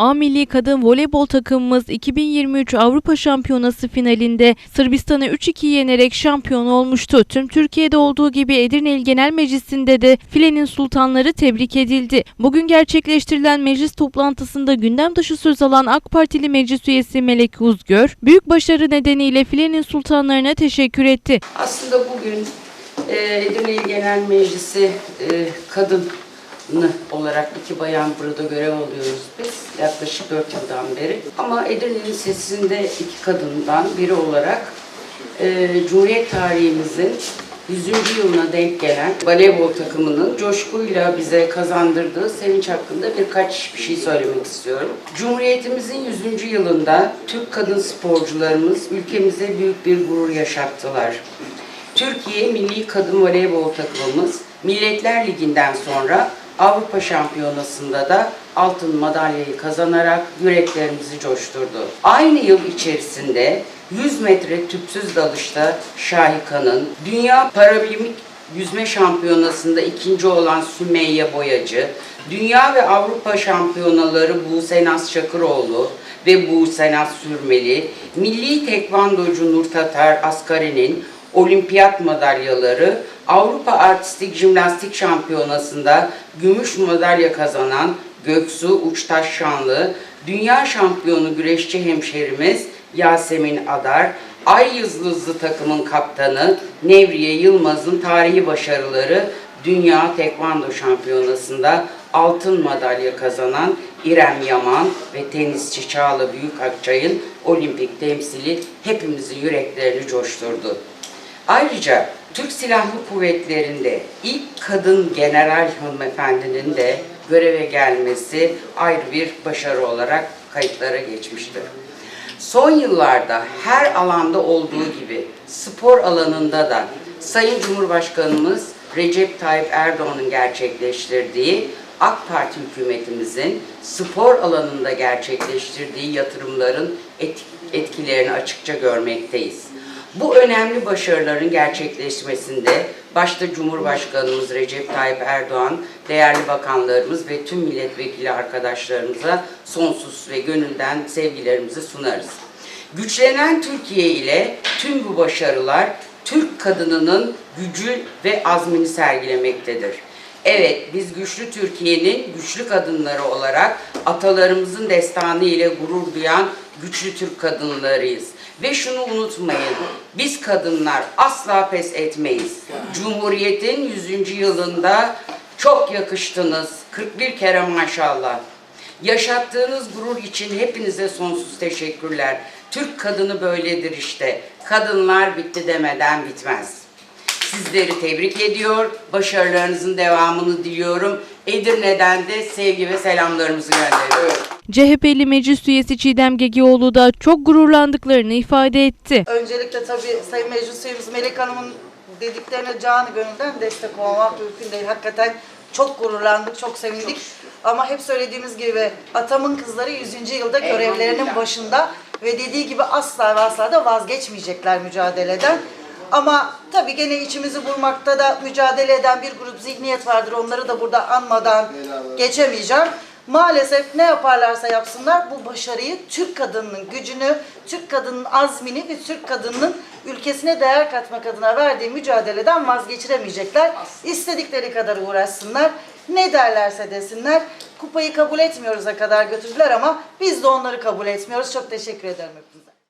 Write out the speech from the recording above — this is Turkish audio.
A Milli Kadın Voleybol takımımız 2023 Avrupa Şampiyonası finalinde Sırbistan'ı 3-2 yenerek şampiyon olmuştu. Tüm Türkiye'de olduğu gibi Edirne İl Genel Meclisi'nde de filenin sultanları tebrik edildi. Bugün gerçekleştirilen meclis toplantısında gündem dışı söz alan AK Partili meclis üyesi Melek Uzgör, büyük başarı nedeniyle filenin sultanlarına teşekkür etti. Aslında bugün e, Edirne İl Genel Meclisi e, kadını olarak iki bayan burada görev alıyoruz biz yaklaşık 4 yıldan beri. Ama Edirne'nin sesinde iki kadından biri olarak e, Cumhuriyet tarihimizin 100. yılına denk gelen voleybol takımının coşkuyla bize kazandırdığı sevinç hakkında birkaç bir şey söylemek istiyorum. Cumhuriyetimizin 100. yılında Türk kadın sporcularımız ülkemize büyük bir gurur yaşattılar. Türkiye Milli Kadın Voleybol takımımız Milletler Ligi'nden sonra Avrupa Şampiyonası'nda da altın madalyayı kazanarak yüreklerimizi coşturdu. Aynı yıl içerisinde 100 metre tüpsüz dalışta Şahika'nın, Dünya Paralimik Yüzme Şampiyonası'nda ikinci olan Sümeyye Boyacı, Dünya ve Avrupa Şampiyonaları Buse Naz Çakıroğlu ve Buse Naz Sürmeli, Milli Tekvandocu Nur Tatar Asgari'nin olimpiyat madalyaları, Avrupa Artistik Jimnastik Şampiyonası'nda gümüş madalya kazanan Göksu Uçtaş Şanlı, dünya şampiyonu güreşçi hemşerimiz Yasemin Adar, Ay Yıldızlı takımın kaptanı Nevriye Yılmaz'ın tarihi başarıları Dünya Tekvando Şampiyonası'nda altın madalya kazanan İrem Yaman ve tenisçi Çağla Büyükakçay'ın olimpik temsili hepimizin yüreklerini coşturdu. Ayrıca Türk Silahlı Kuvvetleri'nde ilk kadın general hanımefendinin de göreve gelmesi ayrı bir başarı olarak kayıtlara geçmiştir. Son yıllarda her alanda olduğu gibi spor alanında da Sayın Cumhurbaşkanımız Recep Tayyip Erdoğan'ın gerçekleştirdiği AK Parti hükümetimizin spor alanında gerçekleştirdiği yatırımların et- etkilerini açıkça görmekteyiz. Bu önemli başarıların gerçekleşmesinde başta Cumhurbaşkanımız Recep Tayyip Erdoğan, değerli bakanlarımız ve tüm milletvekili arkadaşlarımıza sonsuz ve gönülden sevgilerimizi sunarız. Güçlenen Türkiye ile tüm bu başarılar Türk kadınının gücü ve azmini sergilemektedir. Evet, biz güçlü Türkiye'nin güçlü kadınları olarak atalarımızın destanı ile gurur duyan güçlü Türk kadınlarıyız. Ve şunu unutmayın, biz kadınlar asla pes etmeyiz. Cumhuriyet'in 100. yılında çok yakıştınız. 41 kere maşallah. Yaşattığınız gurur için hepinize sonsuz teşekkürler. Türk kadını böyledir işte. Kadınlar bitti demeden bitmez. Sizleri tebrik ediyor, başarılarınızın devamını diliyorum. Edirne'den de sevgi ve selamlarımızı gönderiyorum. CHP'li meclis üyesi Çiğdem Gegioğlu da çok gururlandıklarını ifade etti. Öncelikle tabii Sayın Meclis Üyemiz Melek Hanım'ın dediklerine canı gönülden destek olmak mümkün değil. Hakikaten çok gururlandık, çok sevindik. Ama hep söylediğimiz gibi atamın kızları 100. yılda görevlerinin başında ve dediği gibi asla ve asla da vazgeçmeyecekler mücadeleden. Ama tabii gene içimizi bulmakta da mücadele eden bir grup zihniyet vardır. Onları da burada anmadan geçemeyeceğim. Maalesef ne yaparlarsa yapsınlar bu başarıyı Türk kadınının gücünü, Türk kadının azmini ve Türk kadının ülkesine değer katmak adına verdiği mücadeleden vazgeçiremeyecekler. İstedikleri kadar uğraşsınlar. Ne derlerse desinler. Kupayı kabul etmiyoruz'a kadar götürdüler ama biz de onları kabul etmiyoruz. Çok teşekkür ederim.